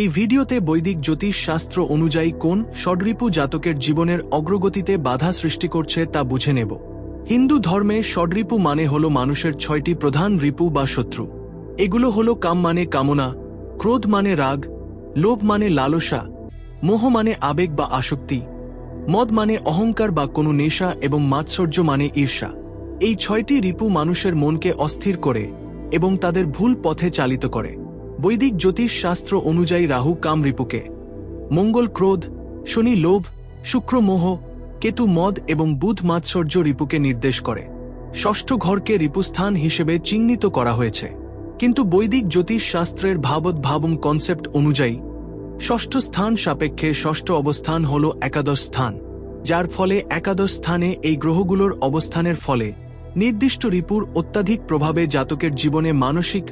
এই ভিডিওতে বৈদিক জ্যোতিষ শাস্ত্র অনুযায়ী কোন ষডরিপু জাতকের জীবনের অগ্রগতিতে বাধা সৃষ্টি করছে তা বুঝে নেব। হিন্দু ধর্মে ষডরিপু মানে হল মানুষের ছয়টি প্রধান রিপু বা শত্রু। এগুলো হল কাম মানে কামনা, ক্রোধ মানে রাগ, লোভ মানে লালসা, মোহ মানে আবেগ বা আসক্তি, মদ মানে অহংকার বা কোনো নেশা এবং মাৎসর্য মানে ঈর্ষা। এই ছয়টি রিপু মানুষের মনকে অস্থির করে এবং তাদের ভুল পথে চালিত করে। বৈদিক জ্যোতিষ শাস্ত্র অনুযায়ী রাহু কামরিপুকে মঙ্গল ক্রোধ, শনি লোভ, শুক্র মোহ, কেতু মদ এবং বুধ মাৎসর্য রিপুকে নির্দেশ করে। ষষ্ঠ ঘরকে রিপুস্থান হিসেবে চিহ্নিত করা হয়েছে। কিন্তু বৈদিক জ্যোতিষ শাস্ত্রের ভাবৎভাবম কনসেপ্ট অনুযায়ী, ষষ্ঠ স্থান সাপেক্ষে ষষ্ঠ অবস্থান হল একাদশ স্থান, যার ফলে একাদশ স্থানে এই গ্রহগুলোর অবস্থানের ফলে নির্দিষ্ট রিপুর অত্যাধিক প্রভাবে জাতকের জীবনে মানসিক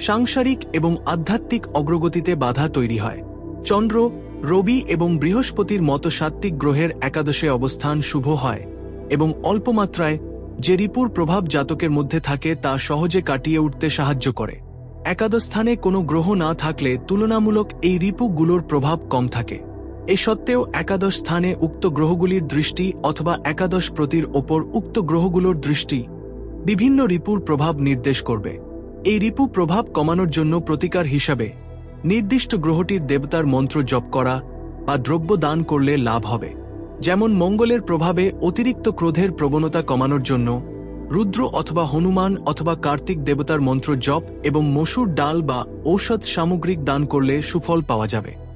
সাংসারিক এবং আধ্যাত্মিক অগ্রগতিতে বাধা তৈরি হয়। চন্দ্র, রবি এবং বৃহস্পতির মতো সাত্ত্বিক গ্রহের একাদশে অবস্থান শুভ হয় এবং অল্পমাত্রায় যে রিপুর প্রভাব জাতকের মধ্যে থাকে তা সহজে কাটিয়ে উঠতে সাহায্য করে। একাদশ স্থানে কোনো গ্রহ না থাকলে তুলনামূলক এই রিপুগুলোর প্রভাব কম থাকে। এ সত্ত্বেও একাদশ স্থানে উক্ত গ্রহগুলির দৃষ্টি অথবা একাদশ প্রতির ওপর উক্ত গ্রহগুলোর দৃষ্টি বিভিন্ন রিপুর প্রভাব নির্দেশ করবে। এই রিপু প্রভাব কমানোর জন্য প্রতিকার হিসাবে নির্দিষ্ট গ্রহটির দেবতার মন্ত্র জপ করা বা দ্রব্য দান করলে লাভ হবে। যেমন মঙ্গলের প্রভাবে অতিরিক্ত ক্রোধের প্রবণতা কমানোর জন্য রুদ্র অথবা হনুমান অথবা কার্তিক দেবতার মন্ত্র জপ এবং মসুর ডাল বা ঔষধ সামগ্রিক দান করলে সুফল পাওয়া যাবে।